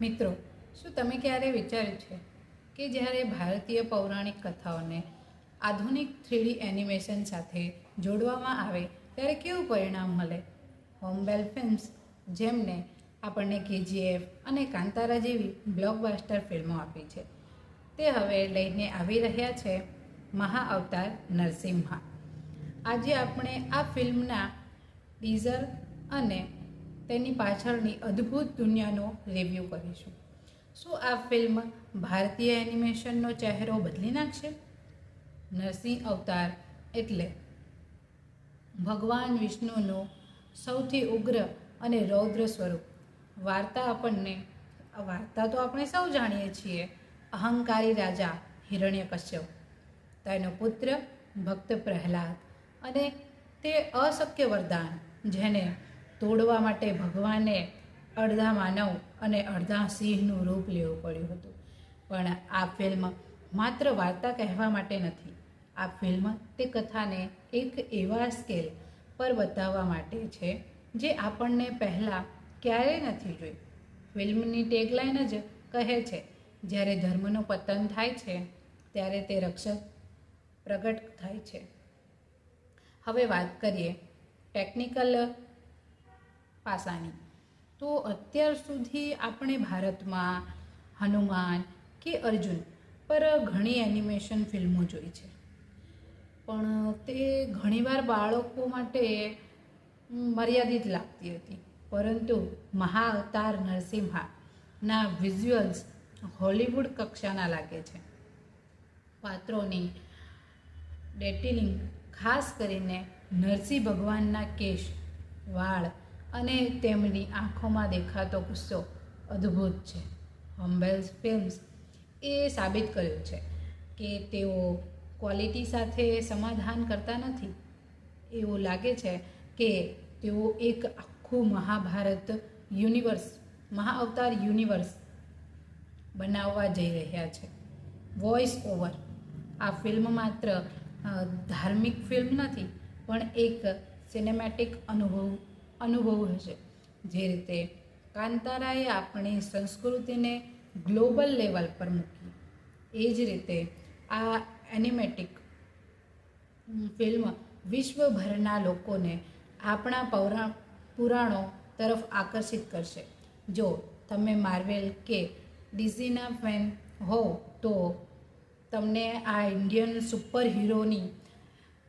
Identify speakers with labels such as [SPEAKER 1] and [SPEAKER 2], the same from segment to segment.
[SPEAKER 1] મિત્રો, શું તમે ક્યારે વિચાર્યું છે કે જ્યારે ભારતીય પૌરાણિક કથાઓને આધુનિક થ્રીડી એનિમેશન સાથે જોડવામાં આવે, ત્યારે કેવું પરિણામ મળે? હોમબેલ ફિલ્મ્સ જેમને આપણને કેજીએફ અને કાંતારા જેવી બ્લોકબસ્ટર ફિલ્મો આપી છે. તે હવે લઈને આવી રહ્યા છે મહા અવતાર નરસિંહા આજે આપણે આ ફિલ્મના ટીઝર અને તેની પાછળની અદ્ભુત દુનિયાનો રિવ્યૂ કરીશું. શું આ ફિલ્મ ભારતીય એનિમેશનનો ચહેરો બદલી નાખશે? નરસિંહ અવતાર એટલે ભગવાન વિષ્ણુનું સૌથી ઉગ્ર અને રૌદ્ર સ્વરૂપ. વાર્તા આપણને વાર્તા તો આપણે સૌ જાણીએ છીએ, અહંકારી રાજા હિરણ્યકશ્યપ. તેનો પુત્ર ભક્ત પ્રહલાદ અને તે અશક્ય વરદાન, જેને તોડવા માટે ભગવાને અડધા માનવ અને અડધા સિંહનું રૂપ લેવું પડ્યું હતું. પણ આ ફિલ્મ માત્ર વાર્તા કહેવા માટે નથી. આ ફિલ્મ તે કથાને એક એવા સ્કેલ પર બતાવવા માટે છે જે આપણને પહેલાં ક્યારેય નથી જોઈ. ફિલ્મની ટેગલાઇન જ કહે છે, જ્યારે ધર્મનું પતન થાય છે, ત્યારે તે રક્ષક પ્રગટ થાય છે. હવે વાત કરીએ ટેકનિકલ પાસાની. તો અત્યાર સુધી આપણે ભારતમાં હનુમાન કે અર્જુન પર ઘણી એનિમેશન ફિલ્મો જોઈ છે. પણ તે ઘણીવાર બાળકો માટે મર્યાદિત લાગતી હતી. પરંતુ મહાઅવતાર નરસિંહાના વિઝ્યુઅલ્સ હોલિવૂડ કક્ષાના લાગે છે. પાત્રોની ડેટિલિંગ ખાસ કરીને નરસિંહ ભગવાનના કેશ, વાળ અને તેમની આંખોમાં દેખાતો ગુસ્સો અદ્ભુત છે. હમ્બેલ્સ ફિલ્મ્સ એ સાબિત કર્યું છે કે તેઓ ક્વોલિટી સાથે સમાધાન કરતા નથી. એવું લાગે છે કે તેઓ એક આખું મહાભારત યુનિવર્સ, મહાઅવતાર યુનિવર્સ બનાવવા જઈ રહ્યા છે. Voice over. આ ફિલ્મ માત્ર ધાર્મિક ફિલ્મ નથી, પણ એક સિનેમેટિક અનુભવ અનુભવ હશે. જે રીતે કાંતારાએ આપણી સંસ્કૃતિને ગ્લોબલ લેવલ પર મૂકી. એ જ રીતે આ એનિમેટિક ફિલ્મ વિશ્વભરના લોકોને આપણા પૌરા, પુરાણો તરફ આકર્ષિત કરશે. જો તમે માર્વેલ કે ડીઝીના ફેન હો, તો તમને આ ઇન્ડિયન સુપર હીરોની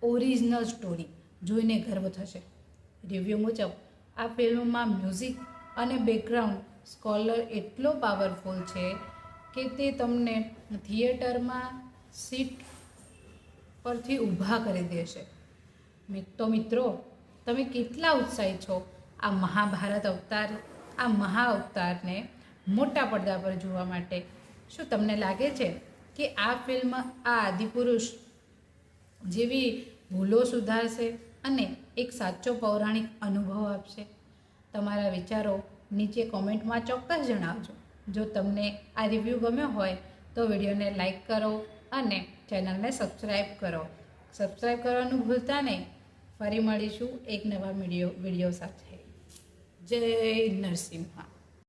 [SPEAKER 1] ઓરિજિનલ સ્ટોરી જોઈને ગર્વ થશે. રિવ્યૂ મુજબ, આ ફિલ્મમાં મ્યુઝિક અને બેકગ્રાઉન્ડ સ્કોલર એટલો પાવરફુલ છે કે તે તમને થિયેટરમાં સીટ પરથી ઊભા કરી દેશે. તો મિત્રો, તમે કેટલા ઉત્સાહી છો? આ મહાભારત અવતાર, આ મહા અવતારને મોટા પડદા પર જોવા માટે. શું તમને લાગે છે કે આ ફિલ્મ આ આદિપુરુષ જેવી ભૂલો સુધારશે? અને એક સાચો પૌરાણિક અનુભવ આપશે. તમારા વિચારો નીચે કોમેન્ટમાં ચોક્કસ જણાવજો. જો તમને આ રિવ્યૂ ગમ્યો હોય, તો વિડીયોને લાઇક કરો અને ચેનલને સબસ્ક્રાઈબ કરો. સબસ્ક્રાઈબ કરવાનું ભૂલતા નહીં. ફરી મળીશું એક નવા વીડિયો વીડિયો સાથે. જય નરસિંહા.